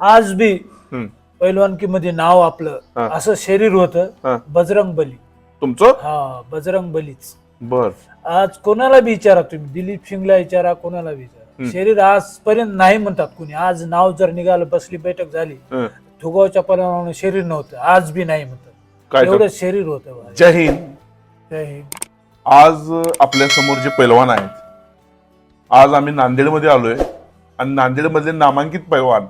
आज बी हम्म. पैलवानकी मध्ये नाव आपलं हा. असं शरीर हा. होतं बजरंग बली तुमचं हा बजरंग बलीच बर आज कोणाला बी विचारा तुम्ही दिलीप सिंगला विचारा कोणाला बी विचारा हम्म. शरीर आजपर्यंत नाही म्हणतात कुणी आज नाव जर निघालं बसली बैठक झाली हं. थुगावच्या पैलवानानं शरीर नव्हतं आज बी नाही म्हणतात काय तर- एवढं शरीर होतं. जय हिंद जय हिंद. आज आपल्यासमोर जे पैलवान आहेत आज आम्ही नांदेडमध्ये आलोय आणि नांदेडमधले नामांकित पैलवान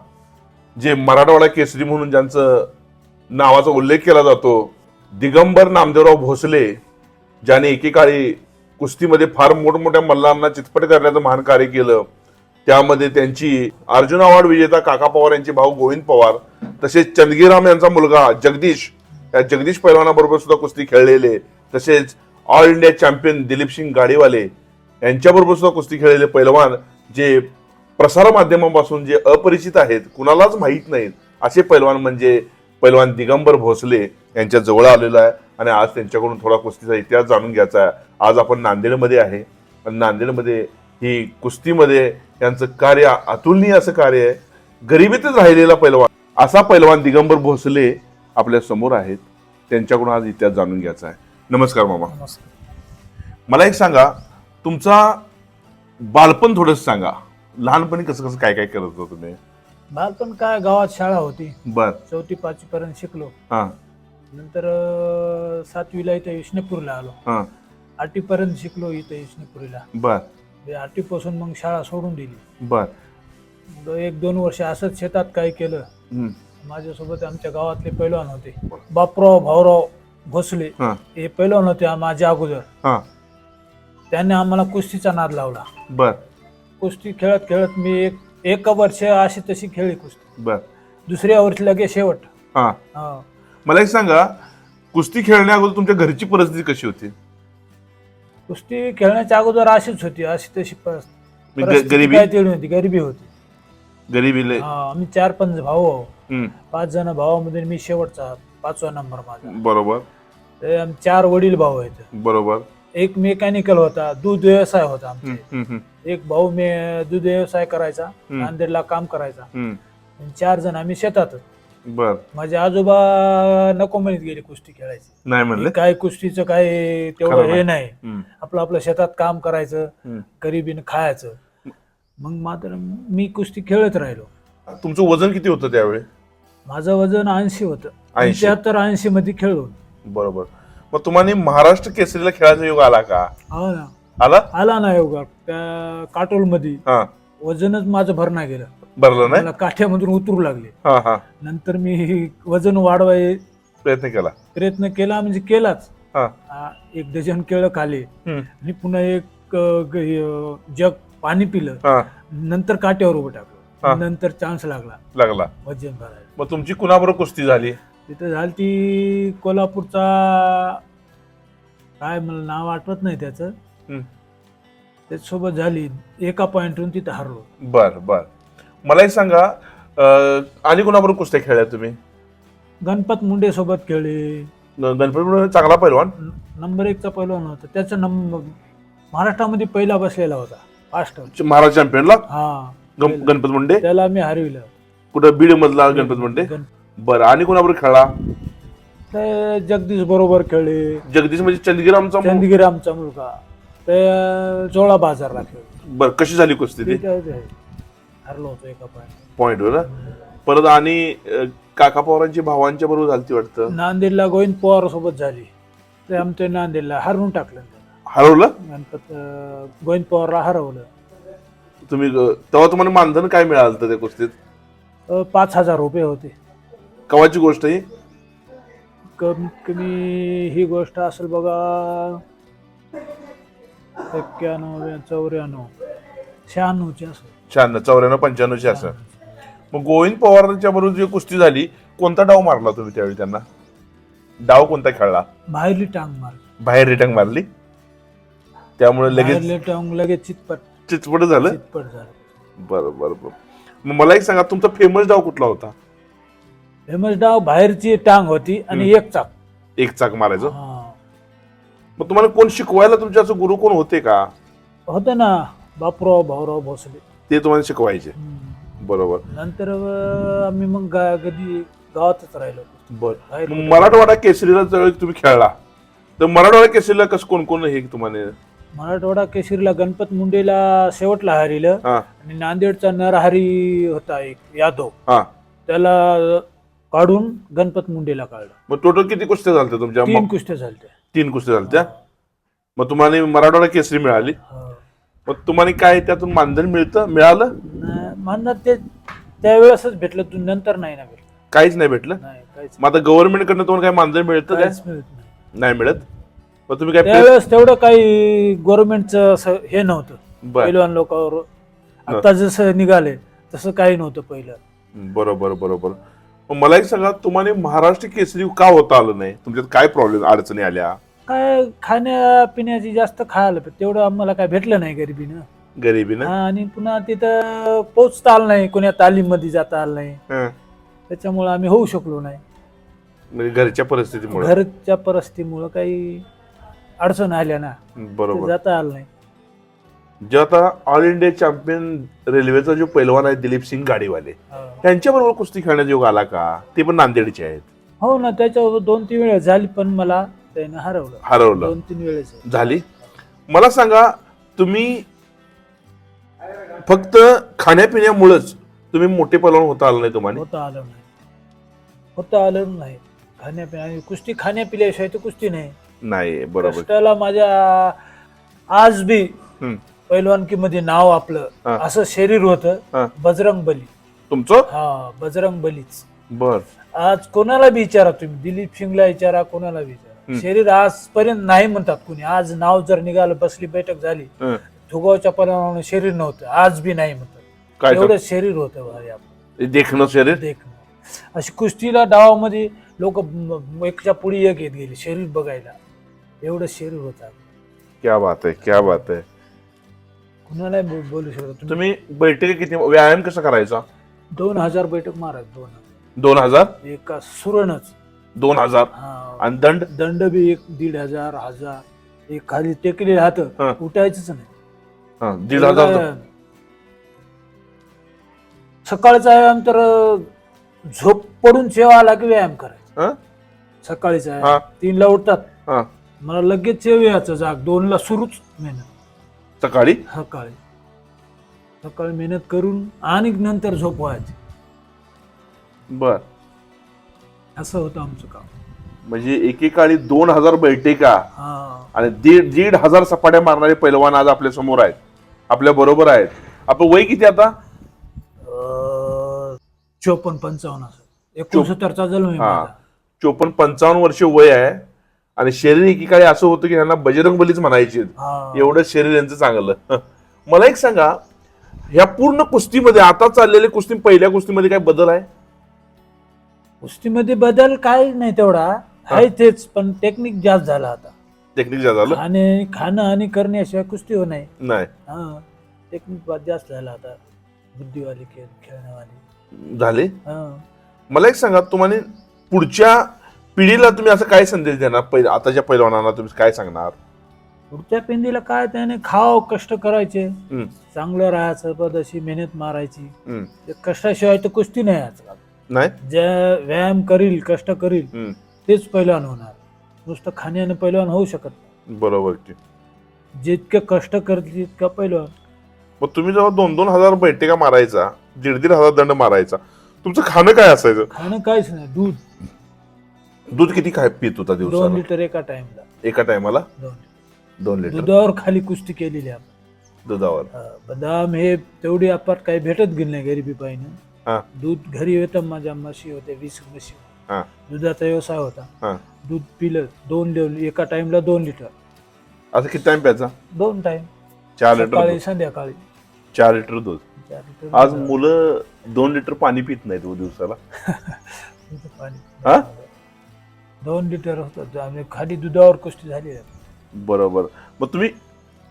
जे मराठवाडा केसरी म्हणून ज्यांचं नावाचा उल्लेख केला जातो दिगंबर नामदेवराव भोसले ज्याने एकेकाळी कुस्तीमध्ये फार मोठमोठ्या मल्लांना चितपट करण्याचं महान कार्य केलं. त्यामध्ये त्यांची अर्जुन अवॉर्ड विजेता काका पवार यांचे भाऊ गोविंद पवार तसेच चंदगीराम यांचा मुलगा जगदीश या जगदीश पैलवानाबरोबर सुद्धा कुस्ती खेळलेले तसेच all India champion Dilip Singh Gadiwale यांच्याबरोबर सुद्धा कुस्ती खेळलेले पैलवान जे प्रसार माध्यमापासून जे अपरिचित आहेत कुणालाच माहीत नाहीत असे पैलवान म्हणजे पैलवान दिगंबर भोसले यांच्या जवळ आलेलो आहे. आणि आज त्यांच्याकडून थोडा कुस्तीचा इतिहास जाणून घ्यायचा आहे. आज आपण नांदेडमध्ये आहे. आणि नांदेडमध्ये ही कुस्तीमध्ये यांचं कार्य अतुलनीय असं कार्य आहे. गरिबीतच राहिलेला पैलवान असा पैलवान दिगंबर भोसले आपल्यासमोर आहेत. त्यांच्याकडून आज इतिहास जाणून घ्यायचा आहे. नमस्कार मामा. नमस्कार. मला एक सांगा तुमचा बालपण थोडंच सांगा. लहानपणी कसं कसं काय काय करत होता तुम्ही? बालपण काय गावात शाळा होती. बर. चौथी पाचवी पर्यंत शिकलो. हा. नंतर अं, सातवीला इथं विष्णुपूरला आलो. हा. आठवी पर्यंत शिकलो इथं विष्णुपुरीला. बर. आठवी पासून मग शाळा सोडून दिली. बर. मग एक दोन वर्ष असंच शेतात काय केलं. हम्म, माझ्यासोबत आमच्या गावातले पैलवान होते. बापराव भाऊराव भोसले हा. हे पैलवान होते आ- माझ्या अगोदर. हा. त्यांनी आम्हाला कुस्तीचा नाद लावला. बर. कुस्ती खेळत खेळत मी एक एक वर्ष अशी तशी खेळली कुस्ती. बर. दुसऱ्या वर्षी लगे शेवट. हा. हा. मला एक सांगा कुस्ती खेळण्या अगोदर तुमच्या घरची परिस्थिती कशी होती? कुस्ती खेळण्याच्या अगोदर अशीच होती अशी तशी परि- मी ग- परिस्थिती गरिबी? काय तेवढी होती गरिबी होती. गरिबीले हा, आम्ही चार पंच भाऊ आहो. हम्म, पाच जण भावामध्ये मी शेवटचा पाचवा नंबर माझा. बरोबर. ते आम- चार वडील भाऊ आहेत. बरोबर. एक मेकॅनिकल होता दूध व्यवसाय होता आमचे. हम्म, हम्म, हम्म, एक भाऊ मे दूध व्यवसाय करायचा हम्म. नांदेडला काम करायचा. हम्म, आणि चार जण आम्ही शेतात. बर. माझे आजोबा नको म्हणत गेले कुस्ती खेळायची. नाही म्हणले? काय कुस्तीचं काय खरं तेवढं हे नाही. नाही. हम्म, आपलं आपलं शेतात काम करायचं हम्म. गरिबीनं खायचं. मग मात्र मी कुस्ती खेळत राहिलो. तुमचं वजन किती होतं त्यावेळी? माझं वजन ऐंशी होतं. 80. पंच्याहत्तर ऐंशी मध्ये खेळलो. बरोबर. मग तुम्हाला महाराष्ट्र केसरीला खेळायचा योग आला का? हो ना. आला? आला ना योगा. त्या काटोलमध्ये हा. वजनच माझं भरणा गेलं. भरलं नाही? मला काठ्यामधून उतरू लागले. हा हा. नंतर मी वजन वाढवाय प्रयत्न केला? प्रयत्न केला म्हणजे केलाच. हा. आ, एक डझन केळं खाले. हम्म, आणि पुन्हा एक अ, ग- अ, जग पाणी पिलं. हा. नंतर काट्यावर उभं हा. टाकलं नंतर चान्स लागला. लागला. वजन भरायला. मग तुमची कुणाबरोबर कुस्ती झाली? तिथं झाली ती कोल्हापूरचा काय मला नाव आठवत नाही त्याचं. त्याच्यासोबत झाली एका पॉइंटवरून तिथं हरलो. बर बर. मला एक सांगा अं, आणि कुणाबरोबर कुस्त्या खेळल्या तुम्ही? गणपत मुंडे सोबत खेळले. ग- गणपती चांगला पैलवान? न- नंबर एकचा पहिलवान होता. त्याचा नंबर महाराष्ट्रामध्ये पहिला बसलेला होता फास्ट महाराज चॅम्पियनला हा. गण- गणपत मुंडे? त्याला मी हरविलं. कुठं बीड मधला गणपत मुंडे? गण- बरं आणि कुणाबरोबर खेळला? ते जगदीश बरोबर खेळले. जगदीश म्हणजे चंदगिरामचा मु- चंदगिरी आमचा मुलगा. ते जोळा बाजारला खेळले बरं कशी झाली कुस्ती ती? हरलो होतो एका पॉइंट पॉइंट वर परत आणि अं, काका पवारांची भावांच्या बरोबर झालती वाटतं? नांदेडला गोविंद पवार सोबत झाली. ते आमच्या नांदेडला हरवून टाकलं. हरवलं? गणपत अं, गोविंद पवारला हरवलं. तुम्ही अं, तेव्हा तुम्हाला मानधन काय मिळालं होतं त्या कुस्तीत? अं, पाच हजार रुपये होते. कवाची गोष्ट ही? कमीत कमी ही गोष्ट असेल बघा एक्क्याण्णव चौऱ्याण्णव शहाण्णवची असेल शहाण्णव चौऱ्याण्णव पंच्याण्णवची असं. मग गोविंद पवारांच्या बरोबर जी कुस्ती झाली कोणता डाव मारला तुम्ही त्यावेळी त्यांना? डाव कोणता खेळला? बाहेरली टांग मार बाहेर रिटर्न मारली? त्यामुळे लगेच बाहेरली टांग लगेच चितपट. चितपट झालं? चितपट झालं. बरं बरं बरं. मग मला एक सांगा तुमचा फेमस डाव कुठला होता? फेमस डाव बाहेरची टांग होती आणि एक चाक. एक चाक मारायचं. हा. मग तुम्हाला कोण शिकवायला तुमचे असं गुरु कोण होते का? होतं ना बापराव भाऊराव भोसले. ते तुम्हाला शिकवायचे. हम्म. बरोबर. नंतर अं, आम्ही मग गा- कधी गावातच राहिलो बर. बाहेर मग मराठवाडा केसरीला जर तुम्ही खेळला तर मराठवाडा केसरीला कसं कोण कोण हे तुम्हाला? मराठवाडा केसरीला गणपत मुंडेला शेवटला हारिलं हा. आणि नांदेडचा नरहरी होता एक यादव. हा. त्याला काढून गणपत मुंडेला काढलं. मग टोटल किती कुस्त्या झाल्या तुमच्या? तीन कुस्त्या झालत्या. तीन कुस्त्या झाल्या मग तुम्हाला मराठवाडा केसरी मिळाली. हो. मग तुम्हाला काय त्यातून मानधन मिळतं मिळालं? न- म्हणणं ते त्यावेळेसच भेटलं तू नंतर नाही ना भेटलं. काहीच नाही भेटलं? नाही काहीच मग आता गव्हर्नमेंट कडनं तुम्हाला काय मानधन मिळतं काय? काहीच मिळत नाही. नाही मिळत. मग तुम्ही काय त्यावेळेस तेवढं काही गव्हर्नमेंटचं असं हे नव्हतं. बर. पहिलवान लोकांवर आता जसं निघाले तसं काही नव्हतं पहिलं. बरोबर बरोबर. मला एक सांगा तुम्हाला महाराष्ट्र केसरी का होता आलं नाही? तुमच्यात काय प्रॉब्लेम अडचणी आल्या? काय खाण्यापिण्याची जास्त खायला पण तेवढं आम्हाला काय भेटलं नाही गरिबीनं. गरिबीनं? हा, आणि पुन्हा तिथं पोचता आलं नाही कोण्या तालीममध्ये जाता आलं नाही. हं. त्याच्यामुळे आम्ही होऊ शकलो नाही. म्हणजे घरच्या परिस्थितीमुळे? घरच्या परिस्थितीमुळे काही अडचण आल्या ना. ते बरोबर जाता आलं नाही. जे आता ऑल इंडिया चॅम्पियन रेल्वेचा जो पैलवान आहे दिलीप सिंग गाडीवाले. त्यांच्याबरोबर कुस्ती खेळण्याचा योग आला का? ते पण नांदेडचे आहेत. हो ना त्याच्यावर दोन तीन वेळेस झाली पण मला त्यानं हरवलं. हरवलं. दोन तीन वेळेस झाली. मला सांगा तुम्ही फक्त खाण्यापिण्यामुळेच तुम्ही मोठे पैलवान होता आलं नाही तुम्हाला? होता आलं नाही. होता आलं नाही. खाण्यापिण्या आणि कुस्ती खाण्यापिल्याशिवाय तर कुस्ती नाही. नाही बरोबर. कष्टाला माझ्या आज बी हम्म. पैलवानकीमध्ये नाव आपलं हा. असं शरीर हा. होतं बजरंग बली. तुमचं? हा बजरंग बलीच. बर. आज कोणाला बी विचारा तुम्ही? दिलीप सिंगला विचारा कोणाला बी विचारा हम्म. शरीर आजपर्यंत नाही म्हणतात कोणी. आज नाव जर निघालं बसली बैठक झाली हं. धुगावच्या पलावाने शरीर नव्हतं. आज बी नाही म्हणतात. काय एवढं शरीर होतं भारी आपलं. देखणं शरीर? देखणं. अशी कुस्तीला डावामध्ये लोक एकच्या पुढे एक येत गेले शरीर बघायला. एवढं शरीर होतं. क्या बात आहे क्या बात आहे. कुणाला बोलू शकता तुम्ही तुम्ही बैठकी किती व्यायाम कसा करायचा? दोन हजार बैठक मारा दोन दोन हजार? एका सुरणच दोन हजार. हा. आणि दंड? दंड बी एक दीड हजार हजार. एक खाली टेकले राहत हा. उठायचंच नाही. हा, दीड हजार सकाळचा व्यायाम तर अं, झोप पडून सेवा आला की व्यायाम करायचा. हं? सकाळीचा हा. व्यायाम. तीनला उठतात. हा. मला लगेच यायचं जाग दोनला सुरूच मेहनत. सकाळी? सकाळी. सकाळी मेहनत करून आणि नंतर झोप व्हायची बर. असं होतं आमचं काम. म्हणजे एकेकाळी दोन हजार बैठका हा. आणि दीड दीड हजार सपाट्या मारणारे पैलवान आज आपल्यासमोर आहेत. आपल्या बरोबर आहेत. आपलं वय किती आता? चोपन्न पंचावन्न असं. एकोणसत्तरचा जन्म आहे हा. माझा. चोपन्न पंचावन्न वर्ष वय आहे. आणि शरीर एकेकाळी असं होतं की ह्यांना बजरंग बलीच म्हणायचे. एवढं शरीर यांचं चांगलं. मला एक सांगा ह्या पूर्ण कुस्तीमध्ये आता चाललेल्या कुस्ती पहिल्या कुस्तीमध्ये काय बदल आहे? कुस्तीमध्ये बदल काय नाही तेवढा. आहे तेच पण टेक्निक जास्त झाला आता. टेक्निक झालं? खाणे खाणं आणि करण्याशिवाय कुस्ती हो नाही. हा टेक्निक जास्त झाला आता. बुद्धिवाली खेळ खेळण्यावाली. झाले? मला एक सांगा तुम्हाला पुढच्या पिढीला तुम्ही असं काय संदेश देणार? पहिले आताच्या पैलवानांना तुम्ही काय सांगणार? पुढच्या पिंडीला काय त्याने खाव कष्ट करायचे? हम्म, चांगलं राहायचं पदशी मेहनत मारायची. हम्म. ते कष्टाशिवाय तर कुस्ती नाही आजकाल. नाही? ज्या व्यायाम करील कष्ट करील हम्म, तेच पैलवान होणार. नुसतं खाण्याने पैलवान होऊ शकत नाही. बरोबर की. जितके कष्ट करतील तितका पैलवान. मग तुम्ही जेव्हा दोन दोन हजार बैठका मारायचा दीड दीड हजार दंड मारायचा तुमचं खाणं काय असायचं? खाणं काहीच नाही दूध. दूध किती काय पित होता दोन दिवसाला लिटर एका टाइमला एका टायमाला दोन दोन लिटर. दुधावर खाली कुस्ती केलेली आपण. दुधावर. हा, बदाम हे तेवढी आपण काही भेटत गेली नाही गरिबी हा. पाहिजे दूध घरी येतं माझ्या म्हशी होत्या वीस म्हशी हा. दुधाचा व्यवसाय हा. होता दूध पिलं दोन लिटर एका टाइमला दोन लिटर. असं किती टाइम प्यायचा? दोन टाइम चार लिटर सकाळी दूध. संध्याकाळी. चार लिटर दूध. चार लिटर आज. मुलं दोन लिटर पाणी पित नाहीत हो दिवसाला. पाणी. हा? दोन लिटर होतं आम्ही खाली दुधावर कुस्ती झाली. बरोबर. मग तुम्ही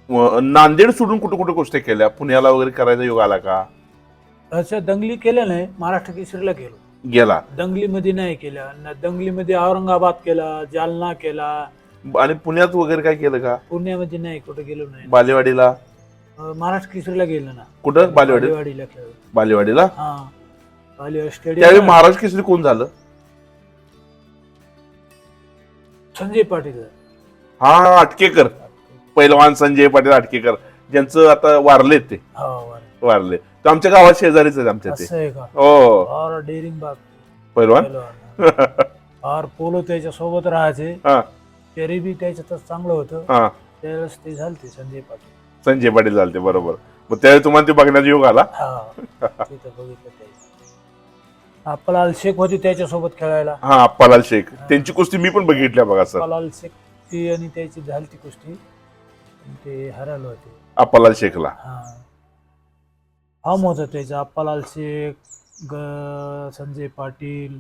अं, नांदेड सोडून कुठे कुठे गोष्टी केल्या? पुण्याला वगैरे करायचा योग आला का? असं दंगली केल्या नाही महाराष्ट्र केसरीला गेलो. गेला. दंगलीमध्ये नाही केल्या न दंगलीमध्ये औरंगाबाद केला जालना केला. आणि पुण्यात वगैरे काय केलं का? पुण्यामध्ये नाही कुठे गेलो नाही. बालेवाडीला? अं, महाराष्ट्र केसरीला गेलं ना. कुठं? बालेवाडी बालेवाडीला खेळलो. बालेवाडीला? हा. बालेवाडी त्यावेळी स्टेडियम महाराज केसरी कोण झालं? संजय पाटील. हा अटकेकर पैलवान संजय पाटील अटकेकर ज्यांचं आता वारले ते. हा. वारले तर आमच्या गावात शेजारीच आहेत आमच्या ते. असं आहे का? हो. और डेअरिंग बाग. पैलवान? पहिलवान. और पोलो त्याच्या सोबत राहायचे. हा. तरी बी त्याच्यातच चांगलं होतं. हा. त्यावेळेस ते झालते संजय पाटील. संजय पाटील झालते बरोबर. मग त्यावेळी तुम्हाला ते बघण्याचा योग आला? हा. तिथं बघितलं. अप्पलाल शेख होते त्याच्यासोबत खेळायला. हा अप्पालाल शेख. त्यांची कुस्ती मी पण बघितल्या बघा सर. अप्पालाल शेख ती आणि त्याची झालती कुस्ती. पण ते हरायला होते. अप्पालाल शेखला. हा. फॉर्म होतं त्याचं. अप्पालाल शेख ग संजय पाटील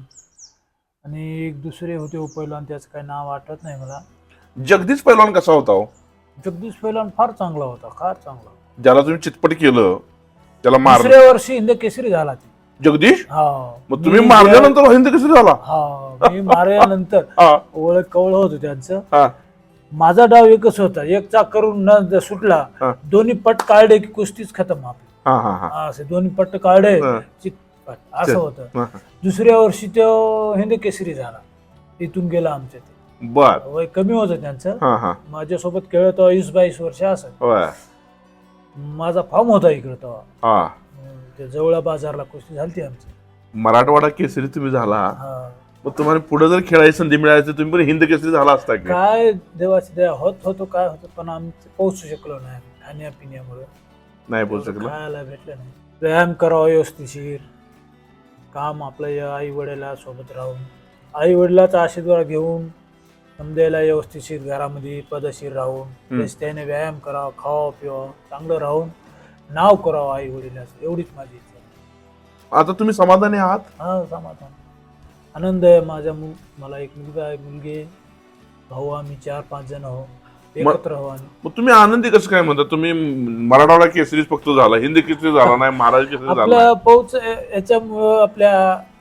आणि एक दुसरे होते पहिलवान त्याचं काही नाव आठवत नाही मला. जगदीश पैलवान कसा होता हो? जगदीश पहिलवान फार चांगला होता फार चांगला ज्याला तुम्ही चितपट केलं त्याला मार दुसऱ्या वर्षी हिंद केसरी झाला ती. जगदीश हा. मग तुम्ही मी मारल्यानंतर हिंद कसं झाला. हा मी मारल्यानंतर हा. ओळख कवळ होतं त्यांचं. हा. माझा डाव एकच होता. एक चाक करून न ज- सुटला. दोन्ही पट काढले की कुस्तीच खतम आपली. हा हा हा. हा, असे दोन्ही पट्ट काढले हा. चितपट असं. होतं. हा. दुसऱ्या वर्षी तो हिंद केसरी झाला. इथून गेला आमच्या ते बर. वय कमी होतं त्यांचं. हा हा. माझ्यासोबत खेळत वीस बावीस वर्ष असं होय. माझा फॉर्म होता इकडं तेव्हा. हा. ते जवळ बाजारला कुस्ती झालती आमची. मराठवाडा केसरी तुम्ही झाला. हा. मग तुम्हाला पुढे जर खेळायची संधी मिळाली तर तुम्ही पण हिंद केसरी झाला असता की? काय देवाची दया होत होतो काय होतं पण आमचं पोहोचू शकलो नाही खाण्यापिण्यामुळे. नाही बोलू शकला. खायला भेटलं नाही. व्यायाम करावा व्यवस्थिशीर. काम आपलं आई वडिला सोबत राहून. आई वडिलाचा आशीर्वाद घेऊन समजायला व्यवस्थिशीर घरामध्ये पदशीर राहून त्याने व्यायाम करावा खावा पिवा चांगलं राहून. नाव करावं आई वडिलाचं एवढीच माझी इच्छा. आहे. आता तुम्ही समाधानी आहात? हा समाधान. आनंद आहे माझ्या मु मला एक मुलगा आहे मुलगी आहे. भाऊ आम्ही चार पाच जण आहो. एकत्र आहो मग तुम्ही आनंदी कसं काय म्हणता? तुम्ही मराठवाडा केसरीच फक्त झाला हिंद केसरी झाला नाही महाराज केसरी झाला आपल्या नाही. पौच याच्यामुळं आपल्या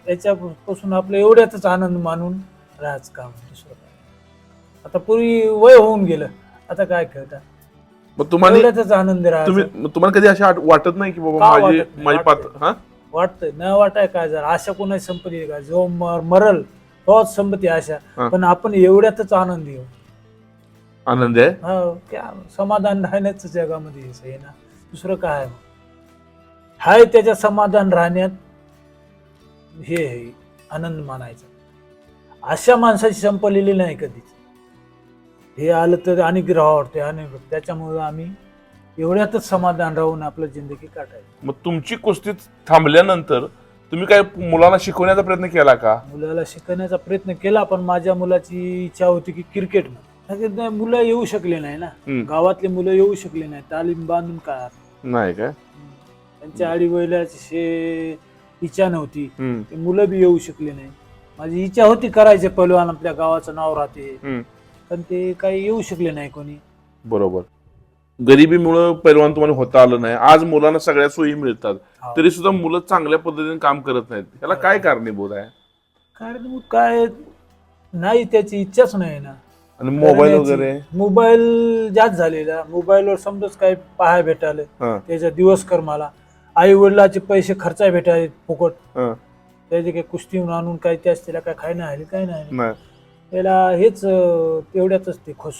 याच्यापासून आपलं एवढ्यातच आनंद मानून राहायचं काम दुसरं काय. आता पूर्वी वय होऊन गेलं आता काय खेळता मग तुम्हाला आनंद तुम्ही मग तुम्हाला कधी अशी आठ- वाटत नाही की बाबा माझी वाटत नाही? माझी पात. हा? वाटतंय. न वाटाय काय जर आशा कोणाची संपत्ती आहे का? जो मर- मरल तोच संपत्ती आशा. हा. पण आपण एवढ्यातच आनंदी आहोत. आनंद आहे? हो क्या समाधान राहण्याच जगामध्ये हेच आहे ना? दुसरं काय आहे? हाय त्याच्या समाधान राहण्यात हे आहे, आनंद मानायचा. अशा माणसाची संपलेली नाही कधीच. हे आलं तर आणि राहावं वाटते आणि त्याच्यामुळे आम्ही एवढ्यातच समाधान राहून आपलं जिंदगी काटायची मग तुमची कुस्ती थांबल्यानंतर तुम्ही काय मुलांना शिकवण्याचा प्रयत्न केला का? मुलाला शिकवण्याचा प्रयत्न केला पण माझ्या मुलाची इच्छा होती की क्रिकेट मुलं येऊ शकले नाही ना. हम्म. गावातले मुलं येऊ शकले नाही. तालीम बांधून काय नाही काय? त्यांच्या आडी वडिलाची इच्छा नव्हती. हम्म, ते मुलं बी येऊ शकले नाही. माझी इच्छा होती करायचे पहिलवान आपल्या गावाचं नाव राहते. हम्म. पण ते काही येऊ शकले नाही कोणी. बरोबर. गरिबीमुळं पैलवान तुम्हाला होता आलं नाही. आज मुलांना सगळ्या सोयी मिळतात. हा. तरी सुद्धा मुलं चांगल्या पद्धतीने काम करत नाहीत. याला काय कारणीभूत आहे? कारण मग काय? नाही त्याची इच्छाच नाही ना. आणि मोबाईल. वगैरे? मोबाईल जास्त झालेला. मोबाईलवर समजाच काय पाहाय भेटायला. हा, त्याचा दिवस कर मला. आई वडिलाचे पैसे खर्चाय भेटायले फुकट. हा, त्याचे काही कुस्ती आणून काही त्याच त्याला काय खाय नाही आले काय नाही नाही. त्याला हेच अं, तेवढ्यातच ते खुश.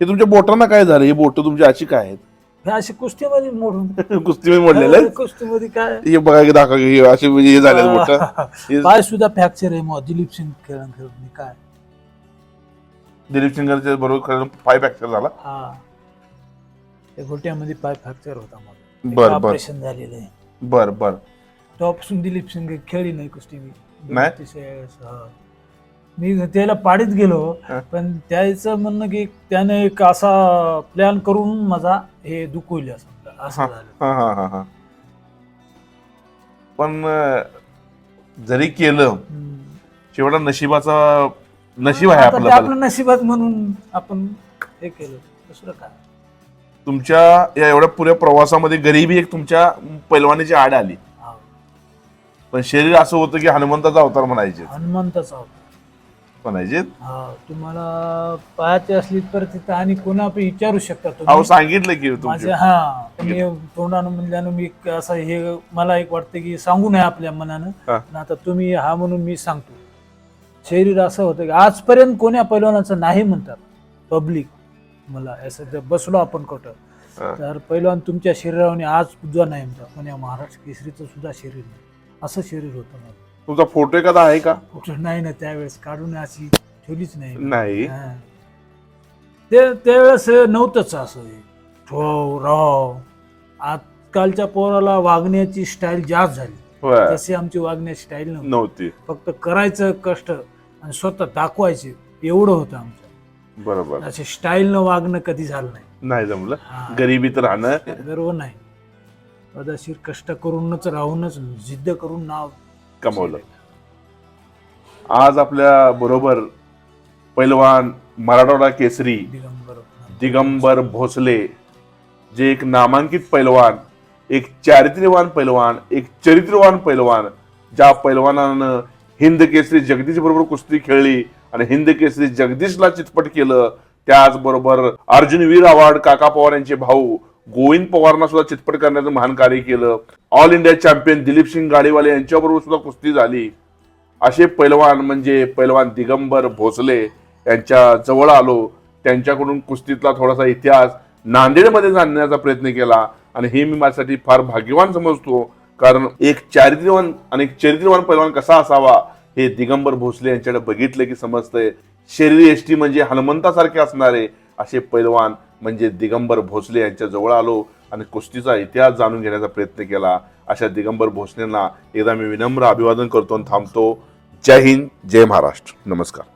हे तुमच्या बोटांना काय झालं? ही बोट तुमची अशी काय आहेत? हे अशी कुस्तीमध्ये मोडून. कुस्ती मोडलेलं आहे कुस्तीमध्ये काय? हे बघा की दाखवा की हे असे म्हणजे हे झाले बोट. पाय सुद्धा फ्रॅक्चर आहे मग दिलीप सिंग खेळून खेळून काय? दिलीप सिंगरच्या बरोबर पाय फ्रॅक्चर झाला. हा. त्या घोट्यामध्ये पाय फ्रॅक्चर होता मग. बर बर. ऑपरेशन झालेलं आहे. बर बर. तेव्हापासून दिलीप सिंग खेळली नाही कुस्ती मी. नाही? मी त्याला पाडीत गेलो हा. पण त्याचं म्हणणं की त्याने एक असा प्लॅन करून माझा हे दुखवलं असं असं हा. झालं हा हा हा हा पण अं, जरी केलं हम्म. शेवटा नशिबाचा नशीब आहे आता ते आपलं आपलं नशिबात म्हणून आपण हे केलं दुसरं काय तुमच्या या एवढ्या पुऱ्या प्रवासामध्ये गरिबी एक तुमच्या पैलवानीची आड आली हा. पण शरीर असं होतं की हनुमंताचा अवतार म्हणायचे हनुमंताचा होता हा तुम्हाला पाहायची असली तर तिथं आणि कोणा पण विचारू शकता अहो तुम्ही सांगितलं की माझे तुमचे हा मी तोंडानं म्हणल्यानं मी असं हे मला एक वाटतं की सांगू नये आपल्या मनानं. हा. पण आता तुम्ही हा म्हणून मी सांगतो. शरीर असं होतं की आजपर्यंत कोण्या पैलवानाचं नाही म्हणतात. पब्लिक मला असं जर बसलो आपण कुठं हा. तर पैलवान तुमच्या शरीराने आज सुद्धा नाही म्हणतात. पण या महाराष्ट्र केसरीचं सुद्धा शरीर नाही. असं शरीर होतं माझं. तुमचा फोटो एखादा आहे का? कुठं नाही ना त्यावेळेस काढून अशी ठेवलीच नाही. नाही? हा. ते त्यावेळेस नव्हतंच असं हे. ठो राव आजकालच्या पोराला वागण्याची स्टाईल जास्त झाली. होय. तशी आमची वागण्याची स्टाईल नव्हती. नव्हती. फक्त करायचं कष्ट आणि स्वतः दाखवायचे एवढं होतं आमचं. बरोबर. असे स्टाईलनं वागणं कधी झालं नाही. नाही जमलं. हा. गरिबीत राहणं. गर्व नाही. पदशीर कष्ट करूनच राहूनच जिद्द करून नाव कमवलं. आज आपल्या बरोबर पैलवान मराठवाडा केसरी दिगंबर दिगंबर भोसले जे एक नामांकित पैलवान एक चारित्र्यवान पैलवान एक चरित्रवान पैलवान ज्या पैलवानानं हिंद केसरी जगदीश बरोबर कुस्ती खेळली आणि हिंद केसरी जगदीशला चितपट केलं त्याचबरोबर अर्जुन वीर अवॉर्ड काका पवार यांचे भाऊ गोविंद पवारांना सुद्धा चितपट करण्याचं महान कार्य केलं. All India champion Dilip Singh Gadiwale यांच्याबरोबर सुद्धा कुस्ती झाली. असे पैलवान म्हणजे पैलवान दिगंबर भोसले यांच्या जवळ आलो. त्यांच्याकडून कुस्तीतला थोडासा इतिहास नांदेडमध्ये जाणण्याचा प्रयत्न केला. आणि हे मी माझ्यासाठी फार भाग्यवान समजतो. कारण एक चारित्र्यवान आणि एक चरित्रवान पैलवान कसा असावा हे दिगंबर भोसले यांच्याकडे बघितलं की समजतंय. शरीर एष्टी म्हणजे हनुमंतासारखे असणारे असे पैलवान म्हणजे दिगंबर भोसले यांच्या जवळ आलो आणि कुस्तीचा इतिहास जाणून घेण्याचा प्रयत्न केला. अशा दिगंबर भोसलेंना एकदा मी विनम्र अभिवादन करतो आणि थांबतो. जय हिंद जय महाराष्ट्र. नमस्कार.